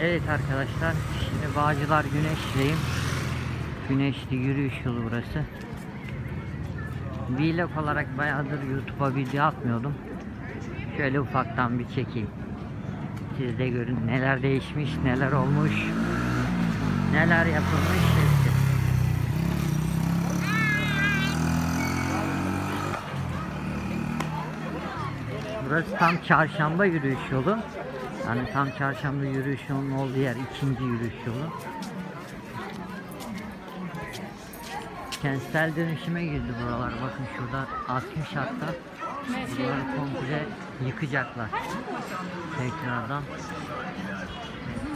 Evet arkadaşlar, şimdi Bağcılar Güneşliyim. Güneşli yürüyüş yolu burası. Vlog olarak bayağıdır YouTube'a video atmıyordum. Şöyle ufaktan bir çekeyim. Siz de görün neler değişmiş, neler olmuş, neler yapılmış. Burası tam çarşamba yürüyüş yolu. Yani tam çarşamba yürüyüş yolunun olduğu yer ikinci yürüyüş yolu. Kentsel dönüşüme girdi buralar. Bakın şurada 60 hatta. Buraları komple yıkacaklar. Tekrardan.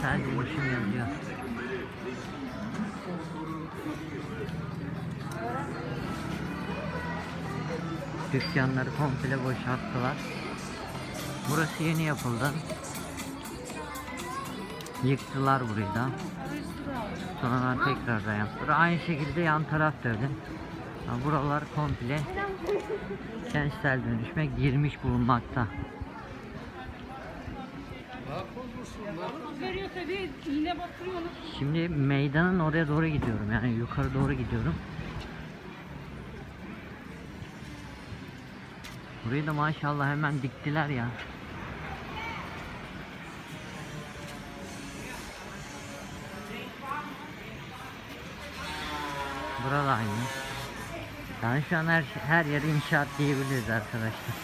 Kentsel dönüşüm yazıyor. Dükkanları komple boşalttılar. Burası yeni yapıldı. Yıktılar burayı da. Sonradan tekrardan yaptılar. Aynı şekilde yan taraf da öyle. Buralar komple kentsel dönüşme girmiş bulunmakta. Şimdi meydanın oraya doğru gidiyorum. Yani yukarı doğru gidiyorum. Burayı da maşallah hemen diktiler ya. Burada aynı. Yani şu an her, her yer inşaat diyebiliriz arkadaşlar.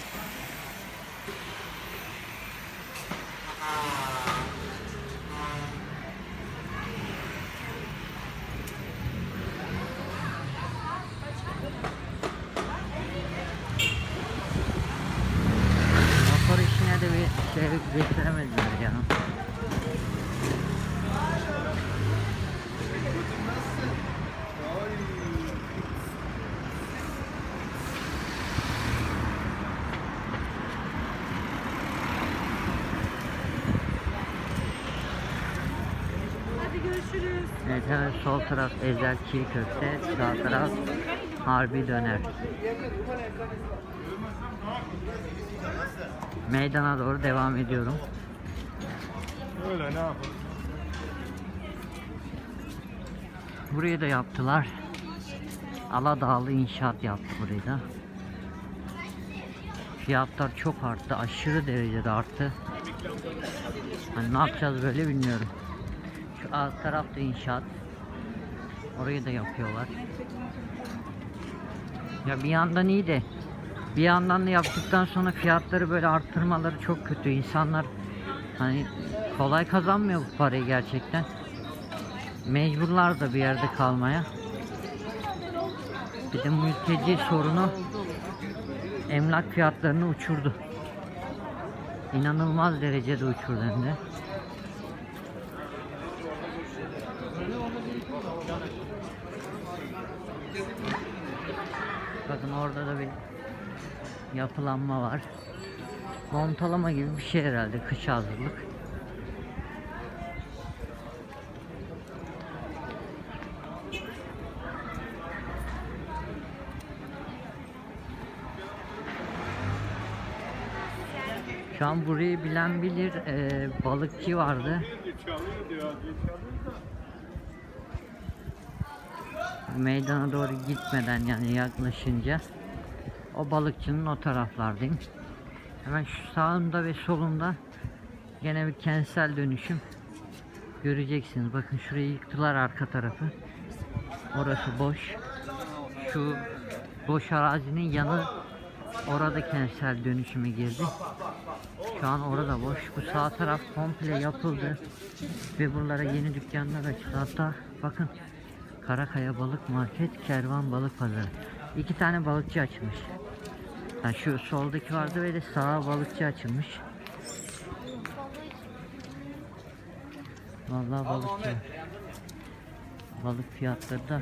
Motor işine de bir şey getiremediler ya. Hemen sol taraf Ezel Çiğ Köfte, sağ taraf Harbi Döner. Meydana doğru devam ediyorum. Öyle ne yapalım? Burayı da yaptılar. Aladağlı inşaat yaptı burayı da. Fiyatlar çok arttı. Aşırı derecede arttı. Hani ne yapacağız böyle bilmiyorum. Alt tarafta inşaat. Orayı da yapıyorlar. Ya bir yandan iyi de bir yandan da yaptıktan sonra fiyatları böyle arttırmaları çok kötü. İnsanlar hani kolay kazanmıyor bu parayı gerçekten. Mecburlar da bir yerde kalmaya. Bir de mülteci sorunu emlak fiyatlarını uçurdu. İnanılmaz derecede uçurdu hem de. Bakın orada da bir yapılanma var. Montalama gibi bir şey herhalde kış hazırlık. Şu an burayı bilen bilir. Ee, balıkçı vardı. Meydana doğru gitmeden yani yaklaşınca o balıkçının o taraflardayım. Hemen şu sağında ve solunda gene bir kentsel dönüşüm göreceksiniz. Bakın şurayı yıktılar arka tarafı. Orası boş. Şu boş arazinin yanı orada kentsel dönüşüme girdi. Şu an orada boş. Bu sağ taraf komple yapıldı. Ve buralara yeni dükkanlar açıldı. Hatta bakın Karakaya Balık Market, Kervan Balık Pazarı. İki tane balıkçı açmış. Ha, şu soldaki vardı ve de sağa balıkçı açılmış. Vallahi balıkçı. Balık fiyatları da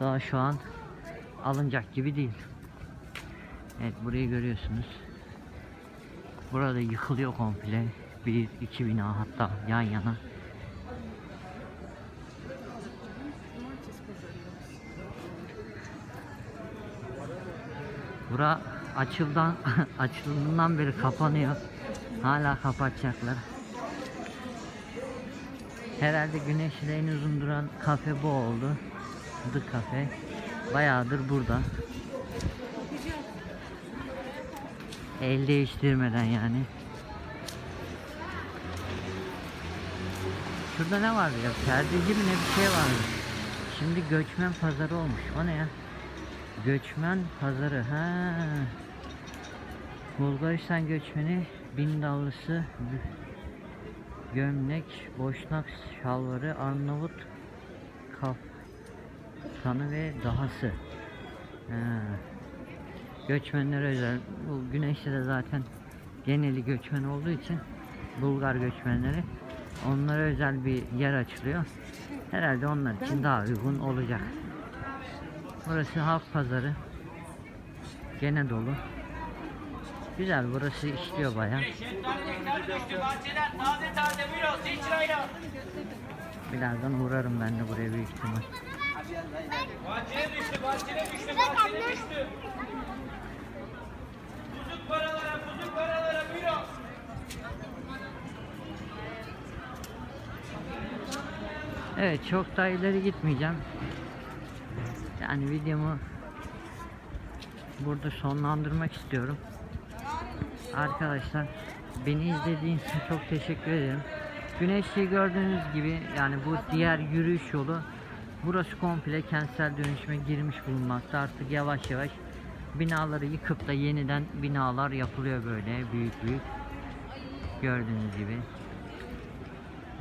daha şu an alınacak gibi değil. Evet burayı görüyorsunuz. Burada yıkılıyor komple. Bir iki bina hatta yan yana. Bura açıldan açıldığından beri kapanıyor. Hala kapatacaklar. Herhalde güneşle en uzun duran kafe bu oldu. The Cafe. Bayağıdır burada. El değiştirmeden yani. Şurada ne vardı ya? Perdeci mi ne bir şey vardı. Şimdi göçmen pazarı olmuş. O ne ya? Göçmen pazarı. Ha. Bulgaristan göçmeni bin dallısı gö- gömlek, boşnak şalvarı, Arnavut kaftanı ve dahası. Ha. Göçmenlere özel. Bu güneşte de zaten geneli göçmen olduğu için Bulgar göçmenleri onlara özel bir yer açılıyor. Herhalde onlar için daha uygun olacak. Burası halk pazarı. Gene dolu. Güzel burası işliyor baya. Birazdan uğrarım ben de buraya büyük ihtimal. Bahçeye düştü bahçeye düştü bahçeye düştü. Buzuk paralara buzuk paralara buyurun. Evet çok da ileri gitmeyeceğim. Yani videomu burada sonlandırmak istiyorum. Arkadaşlar beni izlediğiniz için çok teşekkür ederim. Güneşli gördüğünüz gibi yani bu diğer yürüyüş yolu burası komple kentsel dönüşüme girmiş bulunmakta. Artık yavaş yavaş binaları yıkıp da yeniden binalar yapılıyor böyle büyük büyük. Gördüğünüz gibi.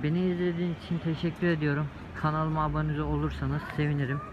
Beni izlediğiniz için teşekkür ediyorum. Kanalıma abone olursanız sevinirim.